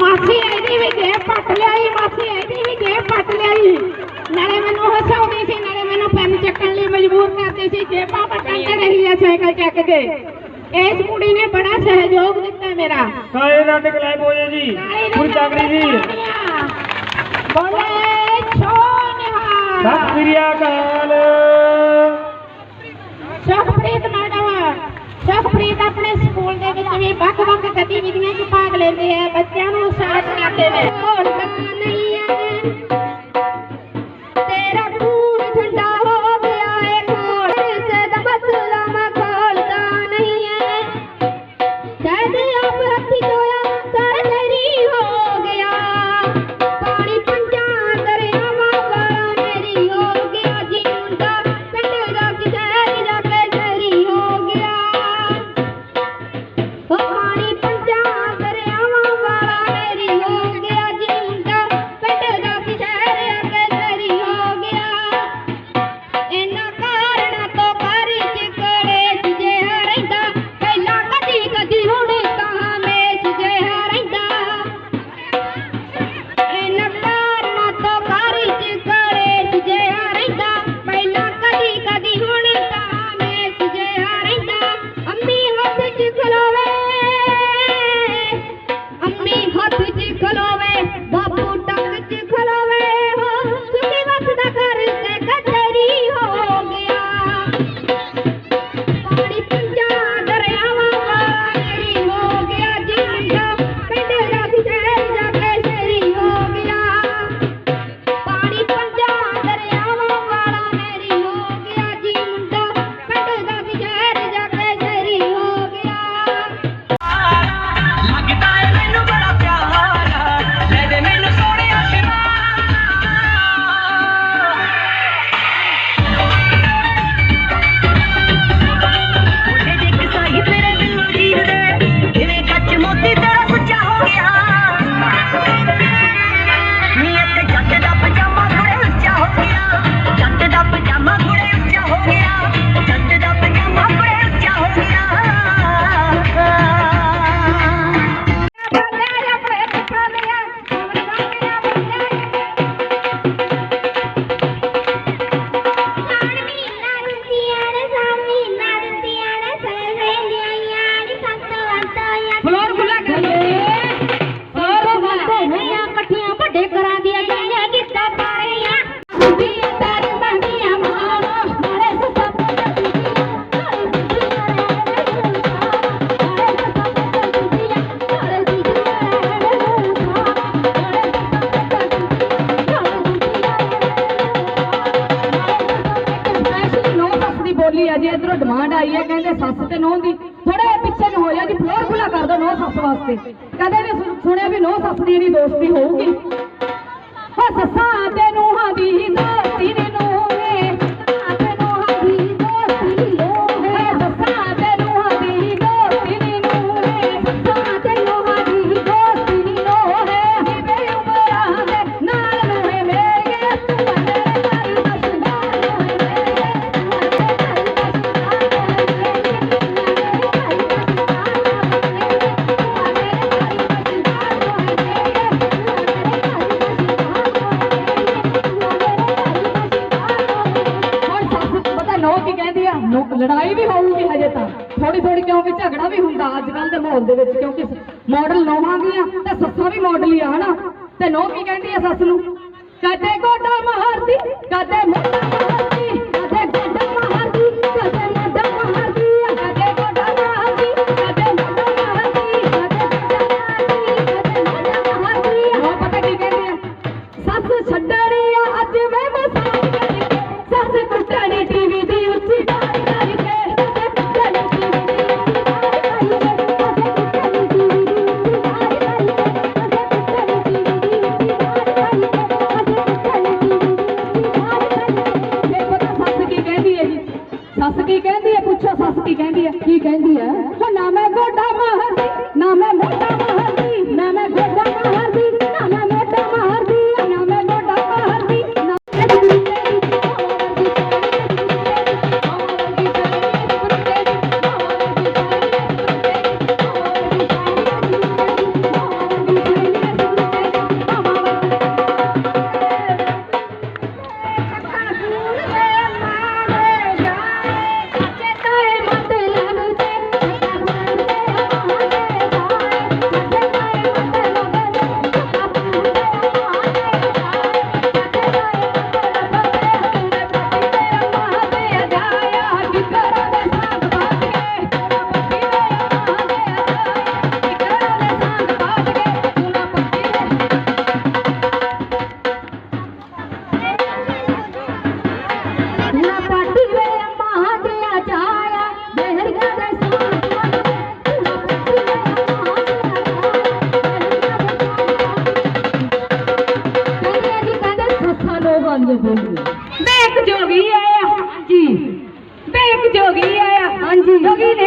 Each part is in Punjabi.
ਮਾਸੀ ਇਹਦੀ ਵੀ ਜੇ ਪੱਟ ਲਿਆਈ ਮਾਸੀ ਇਹਦੀ ਵੀ ਜੇ ਪੱਟ ਲਿਆਈ। ਨਾਲੇ ਮੈਨੂੰ ਹਸਾਉਂਦੀ ਸੀ ਨਾਲੇ ਮੈਨੂੰ ਪੈਨ ਚੱਕਣ ਲਈ ਮਜਬੂਰ ਕਰਦੀ ਸੀ ਜੇਬਾਂ ਪੱਟਣ ਤੇ ਰਹੀ ਹੈ ਸਾਈਕਲ ਚੱਕ ਕੇ। ਇਸ ਕੁੜੀ ਨੇ ਬੜਾ ਸਹਿਯੋਗ ਦਿੱਤਾ ਮੇਰਾ। ਸਾਰੇ ਨਾਲ ਨਿਕਲਾਈ ਬੋਲੇ ਜੀ ਪੂਰੀ ਚਾਕਰੀ ਜੀ। ਬੋਲੇ ਛੋ ਨਿਹਾਲ। ਸਤਿ ਸ੍ਰੀ ਅਕਾਲ। ਸੁਖਪ੍ਰੀਤ ਮੈਡਮ ਸੁਖਪ੍ਰੀਤ ਆਪਣੇ ਥੋੜਾ ਪਿੱਛੇ ਨੂੰ ਹੋ ਜਾ ਜੀ ਫਲੋਰ ਖੁਲਾ ਕਰ ਦੋ ਨੋ ਸੱਸ ਵਾਸਤੇ। ਕਦੇ ਨਹੀਂ ਸੁਣਿਆ ਵੀ ਨੋ ਸੱਸ ਦੀ ਜਿਹੜੀ ਦੋਸਤੀ ਹੋਊਗੀ। ਹਾਂ ਸੱਸਾਂ ਤੇ ਨੂੰਹਾਂ ਦੀ ਦੋਸਤੀ ਮਾਹੌਲ ਦੇ ਵਿੱਚ ਕਿਉਂਕਿ ਮਾਡਲ ਨੌਵਾਂ ਵੀ ਆ, ਤੇ ਸੱਸਾਂ ਵੀ ਮਾਡਲ ਹੀ ਆ, ਹਨਾ? ਤੇ ਨੋ ਕਹਿੰਦੀ ਆ ਸੱਸ ਨੂੰ ਕਦੇ ਕੋਟਾ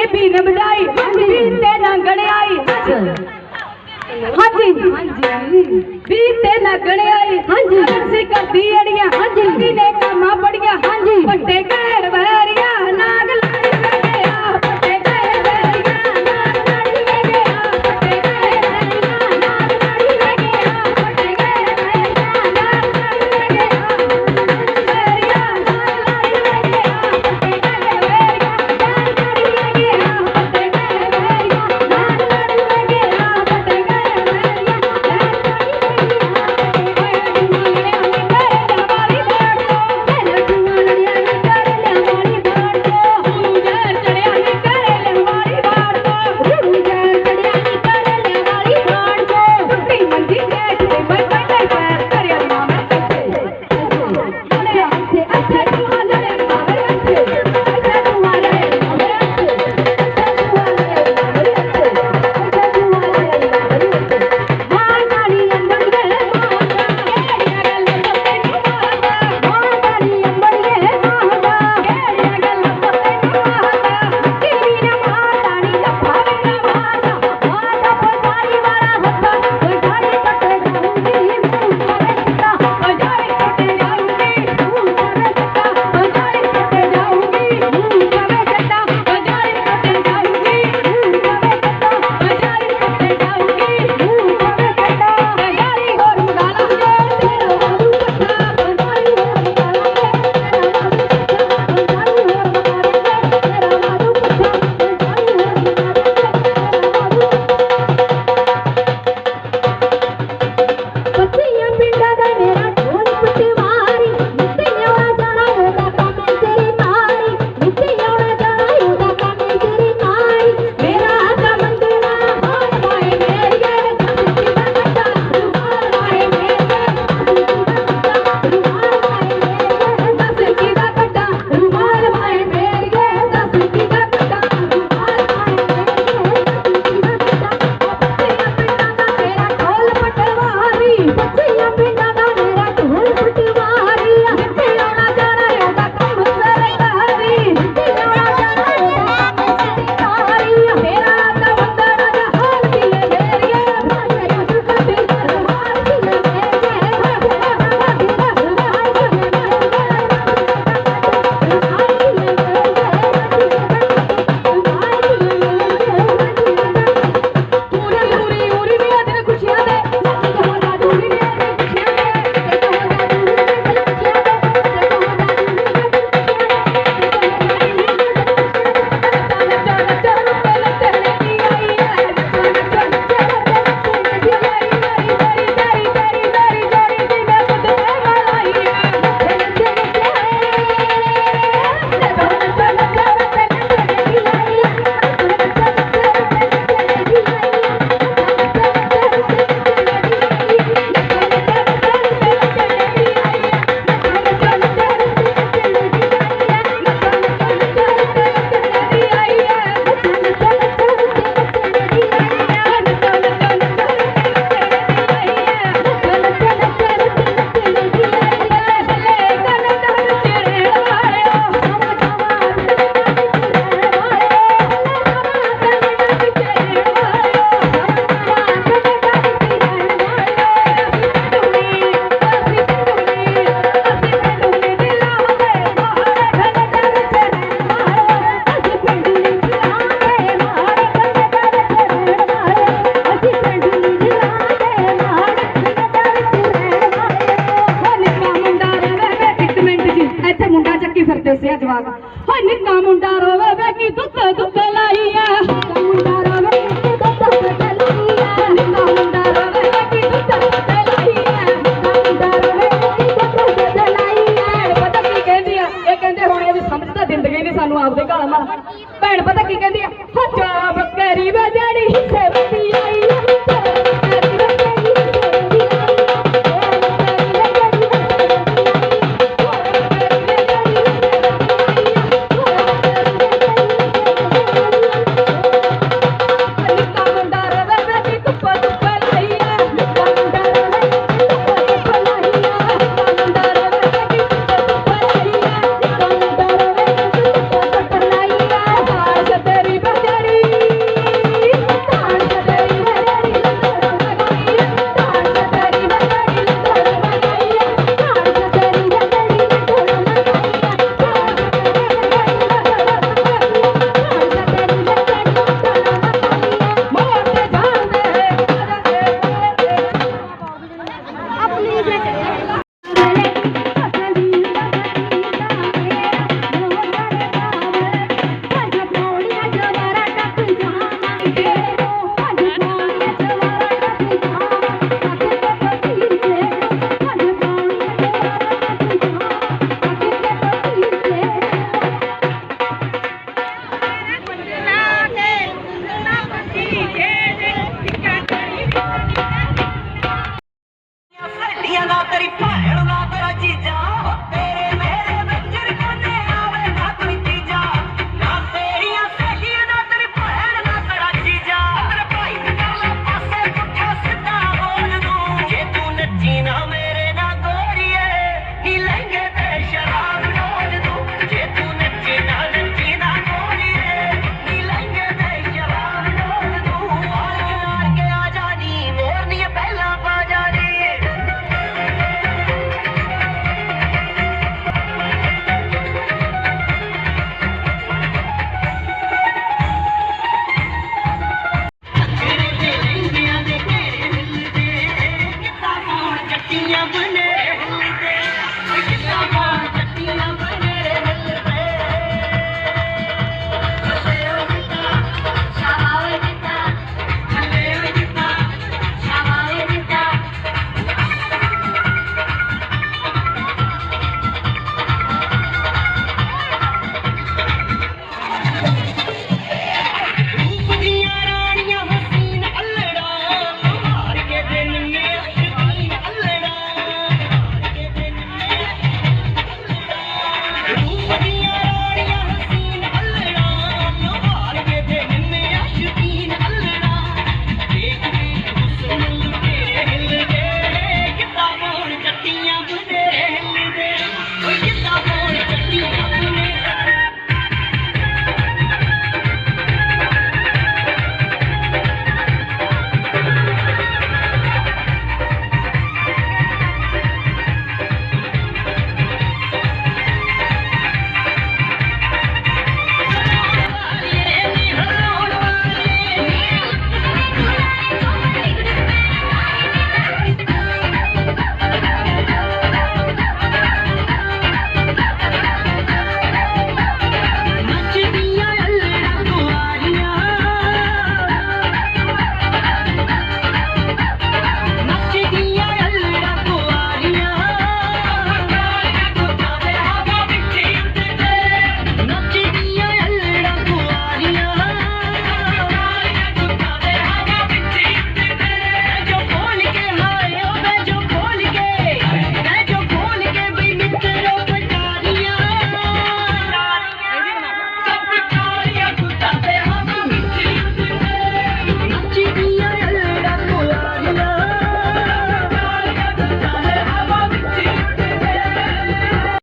बेबी ने बजाई बीते तेरा गणे आई हाँ जी बीते ना गणे आई हाँ जी करती अड़िया। हाँ जी ने कमा पड़िया हाँ जी बंटे ਦੱਸਿਆ ਜਵਾਬ। ਓ ਨਿੱਕਾ ਮੁੰਡਾ ਰੋਵੇ ਬੈ ਕੀ ਦੁੱਧ ਦੁੱਧ ਲਾਈਆ